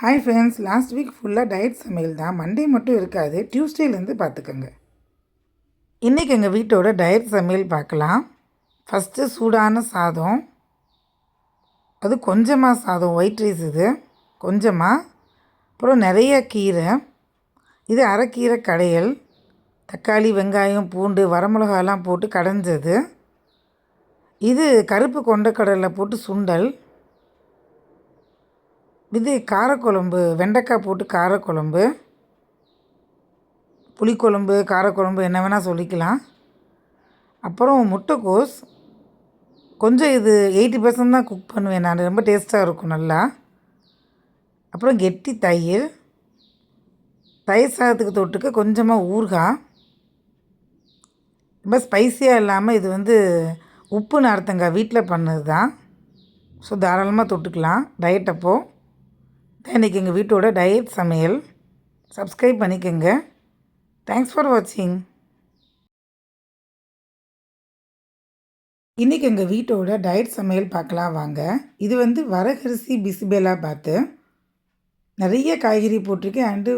Hi friends last week ஃபுல்லாக diet சமையல் தான். மண்டே மட்டும் இருக்காது. டியூஸ்டேலேருந்து பார்த்துக்கோங்க. இன்றைக்கி எங்கள் வீட்டோட டயட் சமையல் பார்க்கலாம். ஃபஸ்ட்டு சூடான சாதம். அது கொஞ்சமாக சாதம் ஒயிட் ரைஸ் இது. கொஞ்சமாக அப்புறம் நிறைய கீரை. இது அரைக்கீரை கடையல். தக்காளி வெங்காயம் பூண்டு வரமிளகாலாம் போட்டு கடைஞ்சது. இது கருப்பு கொண்டக்கடலை போட்டு சுண்டல். இது காரக்குழம்பு வெண்டைக்காய் போட்டு காரக்குழம்பு. புளிக்குழம்பு காரக்குழம்பு என்ன வேணால் சொல்லிக்கலாம். அப்புறம் முட்டைக்கோஸ். கொஞ்சம் இது எயிட்டி பர்சன்ட் தான் குக் பண்ணுவேன் நான். ரொம்ப டேஸ்ட்டாக இருக்கும் நல்லா. அப்புறம் கெட்டி தயிர். தயிர் சாதத்துக்கு தொட்டுக்க கொஞ்சமாக ஊறுகாய். ரொம்ப ஸ்பைஸியாக இல்லாமல் இது வந்து உப்பு நார்த்தங்காய் வீட்டில் பண்ணது தான் ஸோ தாராளமாக தொட்டுக்கலாம். டயட் அப்போது இன்றைக்கி எங்கள் வீட்டோட டயட் சமையல். சப்ஸ்கிரைப் பண்ணிக்கோங்க. தேங்க்ஸ் ஃபார் வாட்சிங் இன்றைக்கி எங்கள் வீட்டோட டயட் சமையல் பார்க்கலாம் வாங்க. இது வந்து வரகரிசி பிசிபேலா பார்த்து நிறைய காய்கறி போட்டிருக்கேன். அண்டு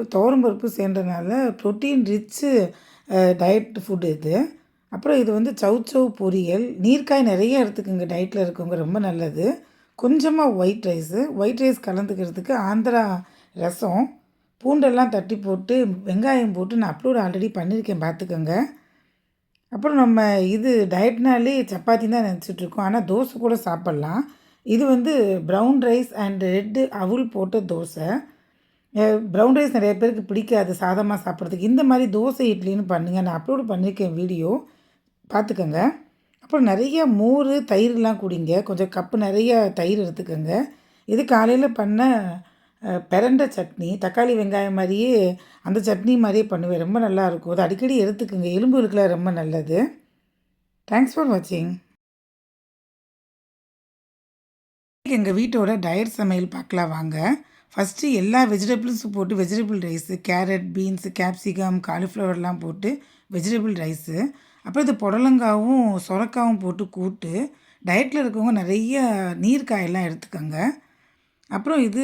பருப்பு சேர்ந்தனால ப்ரோட்டீன் ரிச்சு டயட் ஃபுட் இது. அப்புறம் இது வந்து சௌ பொரியல். நீர்க்காய் நிறைய எடுத்துக்கோங்க. டயட்டில் இருக்கவங்க ரொம்ப நல்லது. கொஞ்சமாக ஒயிட் ரைஸு ஒயிட் ரைஸ் கலந்துக்கிறதுக்கு ஆந்திரா ரசம் பூண்டெல்லாம் தட்டி போட்டு வெங்காயம் போட்டு நான் அப்லோட் ஆல்ரெடி பண்ணியிருக்கேன் பார்த்துக்கோங்க. அப்புறம் நம்ம இது டயட்னாலே சப்பாத்தி தான் நினச்சிட்ருக்கோம் ஆனால் தோசை கூட சாப்பிட்லாம். இது வந்து ப்ரௌன் ரைஸ் அண்ட் ரெட்டு அவுல் போட்ட தோசை. ப்ரௌன் ரைஸ் நிறைய பேருக்கு பிடிக்காது சாதமாக சாப்பிட்றதுக்கு. இந்த மாதிரி தோசை இட்லின்னு பண்ணுங்கள் நான் அப்லோடு பண்ணியிருக்கேன் வீடியோ. பார்த்துக்கோங்க. அப்புறம் நிறைய மோர் தயிர்லாம் குடிங்க. கொஞ்சம் கப்பு நிறைய தயிர் எடுத்துக்கோங்க. இது காலையில் பண்ண பிரண்ட சட்னி தக்காளி வெங்காயம் மாதிரியே அந்த சட்னி மாதிரியே பண்ணுவேன். ரொம்ப நல்லாயிருக்கும் அது அடிக்கடி எடுத்துக்கோங்க. எலும்பு இருக்கல ரொம்ப நல்லது. தேங்க்ஸ் ஃபார் வாட்சிங் எங்கள் வீட்டோட டயட் சமையல் பார்க்கலாம் வாங்க. ஃபஸ்ட்டு எல்லா வெஜிடபிள்ஸும் போட்டு vegetable rice carrot beans capsicum காலிஃப்ளவர்லாம் போட்டு வெஜிடபிள் ரைஸு அப்புறம் இது புடலங்காவும் சுரக்காவும் போட்டு கூட்டு டயட்டில் இருக்கவங்க நிறைய நீர்க்காயெல்லாம் எடுத்துக்கோங்க. அப்புறம் இது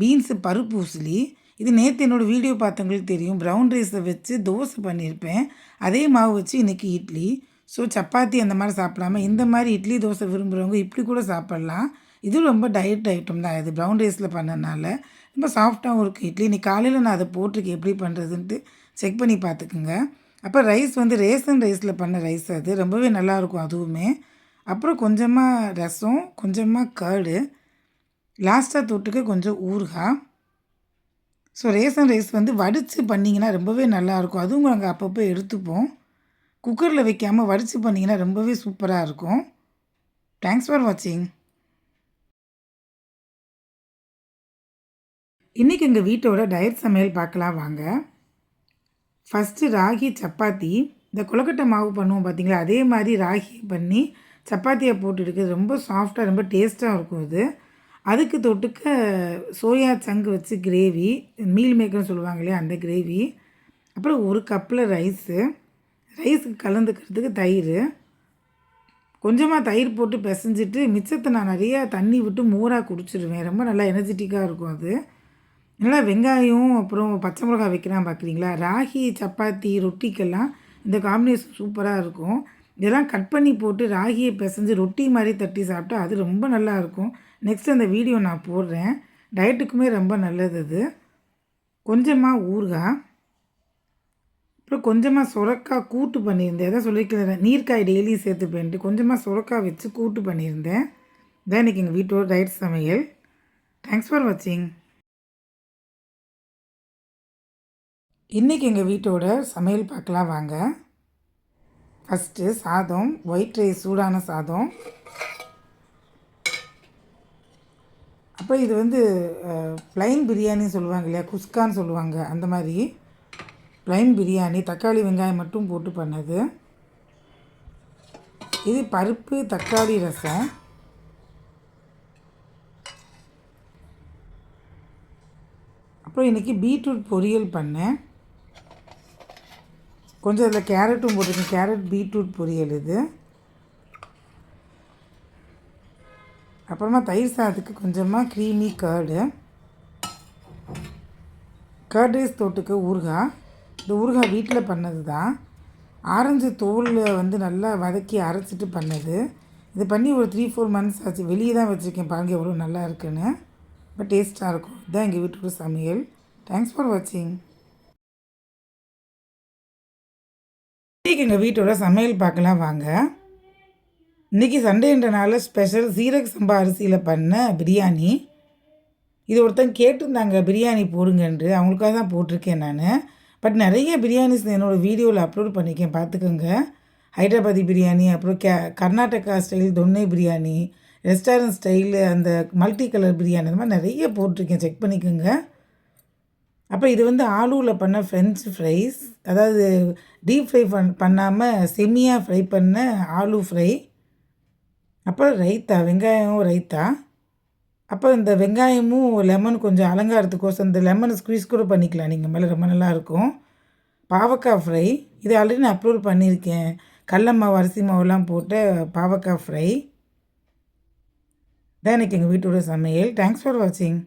பீன்ஸு பருப்பு உசிலி இது நேற்று என்னோடய வீடியோ பார்த்தவங்களுக்கு தெரியும். ப்ரௌன் ரைஸை வச்சு தோசை பண்ணியிருப்பேன். அதே மாவு வச்சு இன்றைக்கி இட்லி. ஸோ சப்பாத்தி அந்த மாதிரி சாப்பிடாமல் இந்த மாதிரி இட்லி தோசை விரும்புகிறவங்க இப்படி கூட சாப்பிட்லாம். இதுவும் ரொம்ப டயட் ஐட்டம் தான். இது ப்ரௌன் ரைஸில் பண்ணனால ரொம்ப சாஃப்டாகவும் இருக்குது இட்லி நீ காலையில் நான் அதை போட்டிருக்கேன். எப்படி பண்ணுறதுன்ட்டு செக் பண்ணி பார்த்துக்குங்க. அப்போ ரைஸ் வந்து ரேசன் ரைஸில் பண்ண ரைஸ் அது. ரொம்பவே நல்லாயிருக்கும் அதுவுமே. அப்புறம் கொஞ்சமாக ரசம் கொஞ்சமாக கர்டு லாஸ்ட்டாக தொட்டுக்க கொஞ்சம் ஊறுகாய். ஸோ ரேசன் ரைஸ் வந்து வடித்து பண்ணிங்கன்னா ரொம்பவே நல்லாயிருக்கும் அதுவும் நாங்கள் அப்பப்போ எடுத்துப்போம். குக்கரில் வைக்காமல் வடித்து பண்ணிங்கன்னா ரொம்பவே சூப்பராக இருக்கும். தேங்க்ஸ் ஃபார் வாட்சிங் இன்றைக்கி எங்கள் வீட்டோட டயட் சமையல் பார்க்கலாம் வாங்க. ஃபஸ்ட்டு ராகி சப்பாத்தி. இந்த கொலக்கட்டை மாவு பண்ணுவோம் பார்த்தீங்களா அதே மாதிரி ராகி பண்ணி சப்பாத்தியை போட்டு ரொம்ப சாஃப்டாக ரொம்ப டேஸ்ட்டாக இருக்கும் இது. அதுக்கு தொட்டுக்க சோயா சங்கு வச்சு கிரேவி மீல் மேக்கர்னு சொல்லுவாங்க இல்லையா அந்த கிரேவி அப்புறம் ஒரு கப்பில் ரைஸு ரைஸுக்கு கலந்துக்கிறதுக்கு தயிர். கொஞ்சமாக தயிர் போட்டு பிசைஞ்சிட்டு மிச்சத்தை நான் நிறையா தண்ணி விட்டு மோராக குடிச்சிடுவேன். ரொம்ப நல்லா எனர்ஜெட்டிக்காக இருக்கும் அது. நல்லா வெங்காயம் அப்புறம் பச்சை மிளகா வைக்கிறான் பார்க்குறீங்களா? ராகி சப்பாத்தி ரொட்டிக்கெல்லாம் இந்த காம்பினேஷன் சூப்பராக இருக்கும். இதெல்லாம் கட் பண்ணி போட்டு ராகியை பிசைஞ்சு ரொட்டி மாதிரி தட்டி சாப்பிட்டா அது ரொம்ப நல்லாயிருக்கும் நெக்ஸ்ட் அந்த வீடியோ நான் போடுறேன். டயட்டுக்குமே ரொம்ப நல்லது அது. கொஞ்சமாக ஊறுகாய் அப்புறம் கொஞ்சமாக சுரக்காய் கூட்டு பண்ணியிருந்தேன். எதாவது சொல்லியிருக்கிறேன் நீர்க்காய் சேர்த்து சேர்த்துப்பேன்ட்டு. கொஞ்சமாக சுரக்காய் வச்சு கூட்டு பண்ணியிருந்தேன். தான் இன்றைக்கி எங்கள் வீட்டோட டயட் சமையல். தேங்க்ஸ் ஃபார் வாட்சிங் இன்றைக்கி எங்கள் வீட்டோட சமையல் பார்க்கலாம் வாங்க. ஃபஸ்ட்டு சாதம் ஒயிட் ரைஸ் சூடான சாதம். அப்போ இது வந்து ப்ளைன் பிரியாணி சொல்லுவாங்க இல்லையா? குஸ்கான்னு சொல்லுவாங்க. அந்த மாதிரி ப்ளைன் பிரியாணி தக்காளி வெங்காயம் மட்டும் போட்டு பண்ணது. இது பருப்பு தக்காளி ரசம். அப்புறம் இன்றைக்கி பீட்ரூட் பொரியல் பண்ணேன். கொஞ்சம் இதில் கேரட்டும் போட்டிருக்கேன் கேரட் பீட்ரூட் பொரியல் இது. அப்புறமா தயிர் சாதத்துக்கு கொஞ்சமாக க்ரீமி கர்டு கர்ட் ரைஸ் தோட்டுக்கு ஊறுகாய். இந்த ஊறுகாய் வீட்டில் பண்ணது தான் ஆரஞ்சு தோலில் வந்து நல்லா வதக்கி அரைச்சிட்டு பண்ணது. இது பண்ணி ஒரு த்ரீ ஃபோர் மந்த்ஸ் ஆச்சு. வெளியே தான் வச்சுருக்கேன். பாருங்க எவ்வளோ நல்லா இருக்குன்னு. பட் டேஸ்ட்டாக இருக்கும். இதுதான் எங்கள் வீட்டோட சமையல். தேங்க்ஸ் ஃபார் வாட்சிங் இன்றைக்கி எங்கள் வீட்டோட சமையல் பார்க்கலாம் வாங்க. இன்றைக்கி சண்டேன்றனால ஸ்பெஷல் சீரக சம்பா அரிசியில் பண்ண பிரியாணி. இது ஒருத்தன் கேட்டிருந்தாங்க பிரியாணி போடுங்கன்ட்டு. அவங்களுக்காக தான் போட்டிருக்கேன் நான். பட் நிறைய பிரியாணிஸ் என்னோடய வீடியோவில் அப்லோட் பண்ணியிருக்கேன் பார்த்துக்கோங்க. ஹைதராபாதி பிரியாணி அப்புறம் K Karnataka style donne biryani restaurant style அந்த மல்டி கலர் பிரியாணி அந்த மாதிரி நிறைய போட்டிருக்கேன். செக் பண்ணிக்கோங்க. அப்புறம் இது வந்து ஆலூவில் பண்ண ஃப்ரெஞ்ச் ஃப்ரைஸ் அதாவது டீப் ஃப்ரை பண் பண்ணாமல் செமியாக ஃப்ரை பண்ண ஆலு ஃப்ரை அப்புறம் ரைத்தா வெங்காயம் ரைத்தா. அப்போ இந்த வெங்காயமும் லெமன் கொஞ்சம் அலங்காரத்துக்கோசம் இந்த லெமன் ஸ்க்வீஸ் கூட பண்ணிக்கலாம் நீங்கள் மேலே ரொம்ப நல்லாயிருக்கும் பாவக்காய் ஃப்ரை இது ஆல்ரெடி நான் அப்லோட் பண்ணியிருக்கேன் கடல மாவு அரிசி மாவுலாம் போட்டு பாவக்காய் ஃப்ரை தான் எனக்கு எங்கள் வீட்டோட சமையல். தேங்க்ஸ் ஃபார் வாட்சிங்